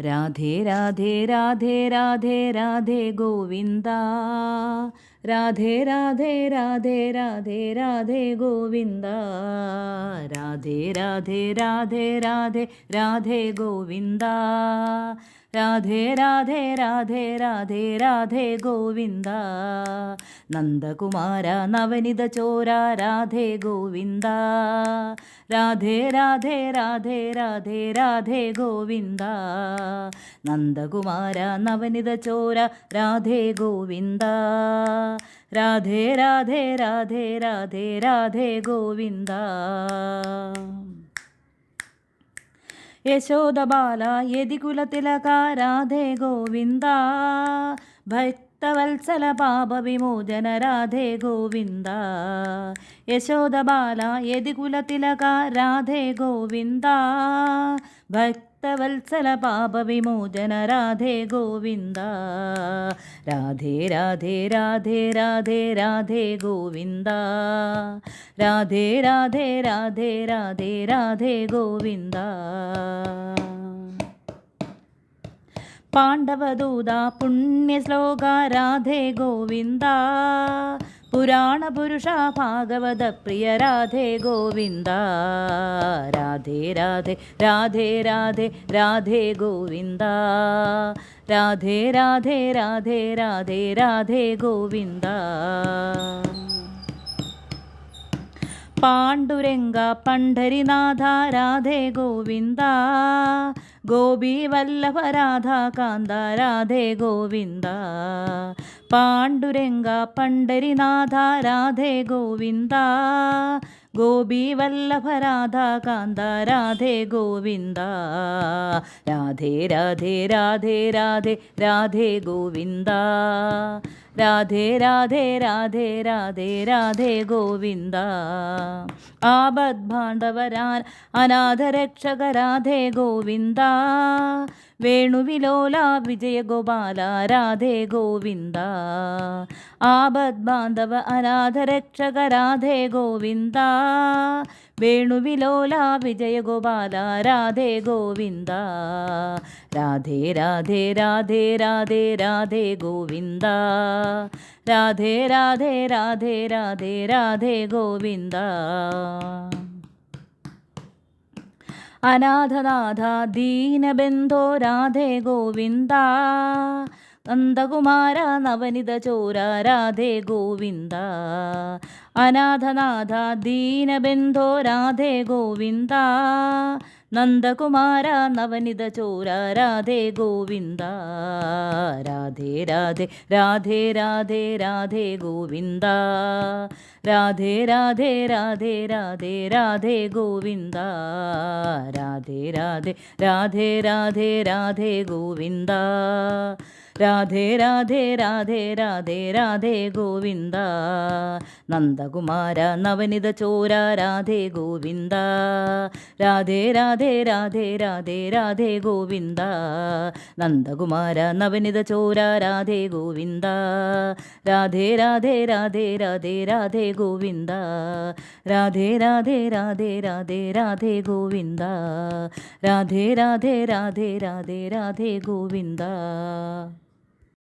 രാധേ രാധേ രാധേ രാധേ രാധേ ഗോവിന്ദ. രാധേ രാധേ രാധേ രാധേ രാധേ ഗോവിന്ദ രാധേ രാധേ രാധേ രാധേ രാധേ ഗോവിന്ദ രാധേ രാധേ രാധേ രാധേ രാധേ ഗോവിന്ദ നന്ദകുമാര നവനിത ചോര രാധേ ഗോവിന്ദ രാധേ രാധേ രാധേ രാധേ രാധേ ഗോവിന്ദ നന്ദകുമാര നവനിത ചോര രാധേ ഗോവിന്ദ രാധേ രാധേ രാധേ രാധേ രാധേ ഗോവിന്ദ. യശോദബാല യതികുലതിലക രാധേ ഗോവിന്ദ. ഭക്തവത്സല പാപവിമോചന രാധേ ഗോവിന്ദ യശോദബാല യതികുലതിലക രാധേ ഗോവിന്ദ. ഭക്തവത്സല പാപവിമോചന രാധേ ഗോവിന്ദ. രാധേ രാധേ രാധേ രാധേ രാധേ ഗോവിന്ദ. രാധേ രാധേ രാധേ രാധേ രാധേ ഗോവിന്ദ. പാണ്ഡവദൂത പുണ്യശ്ലോക രാധേ ഗോവിന്ദ പുരാണപുരുഷ ഭാഗവത പ്രിയ രാധേ ഗോവിന്ദ. രാധേ രാധേ രാധേ രാധേ രാധേ ഗോവിന്ദ. രാധേ രാധേ രാധേ രാധേ രാധേ ഗോവിന്ദ. പാണ്ഡുരംഗ പണ്ഡരിനാഥ രാധേ ഗോവിന്ദ. ഗോപി വല്ലഭ രാധാകാന്ത രാധേ ഗോവിന്ദ. പാണ്ഡുരംഗ പണ്ഡരിനാഥ രാധേ ഗോവിന്ദ. ഗോപി വല്ലഭ രാധാകാന്ത രാധേ ഗോവിന്ദ. രാധേ രാധേ രാധേ രാധേ രാധേ ഗോവിന്ദ. രാധേ രാധേ രാധേ രാധേ രാധേ ഗോവിന്ദ. ആപദ്ഭാണ്ഡവരാൻ അനാഥരക്ഷക രാധേ ഗോവിന്ദ. വേണുവിലോല വിജയഗോപാല രാധേ ഗോവിന്ദ. ആപദ്ബാന്ധവ അനാഥരക്ഷക രാധേ ഗോവിന്ദ. വേണുവിലോല വിജയഗോപാല രാധേ ഗോവിന്ദ. രാധേ രാധേ രാധേ രാധേ രാധേ ഗോവിന്ദ. രാധേ രാധേ രാധേ രാധേ രാധേ ഗോവിന്ദ. അനാഥനാഥ ദീനബന്ധോ രാധേ ഗോവിന്ദ. നന്ദകുമാര നവനിത ചോരാരാധേ ഗോവിന്ദ. അനാഥനാഥ ദീനബന്ധോ രാധേ ഗോവിന്ദ. നന്ദകുമാര നവനിത ചോര രാധേ ഗോവിന്ദ. രാധേ രാധേ രാധേ രാധേ രാധേ ഗോവിന്ദ. രാധേ രാധേ രാധേ രാധേ രാധേ ഗോവിന്ദ. രാധേ രാധേ രാധേ രാധേ രാധേ ഗോവിന്ദ. രാധേ രാധേ രാധേ രാധേ രാധേ ഗോവിന്ദ നന്ദകുമാര നവനിത ചോര രാധേ ഗോവിന്ദ രാധേ രാധേ രാധേ രാധേ രാധേ ഗോവിന്ദ നന്ദകുമാര നവനിത ചോര രാധേ ഗോവിന്ദ രാധേ രാധേ രാധേ രാധേ രാധേ ഗോവിന്ദ രാധേ രാധേ രാധേ രാധേ രാധേ ഗോവിന്ദ രാധേ രാധേ രാധേ രാധേ രാധേ ഗോവിന്ദ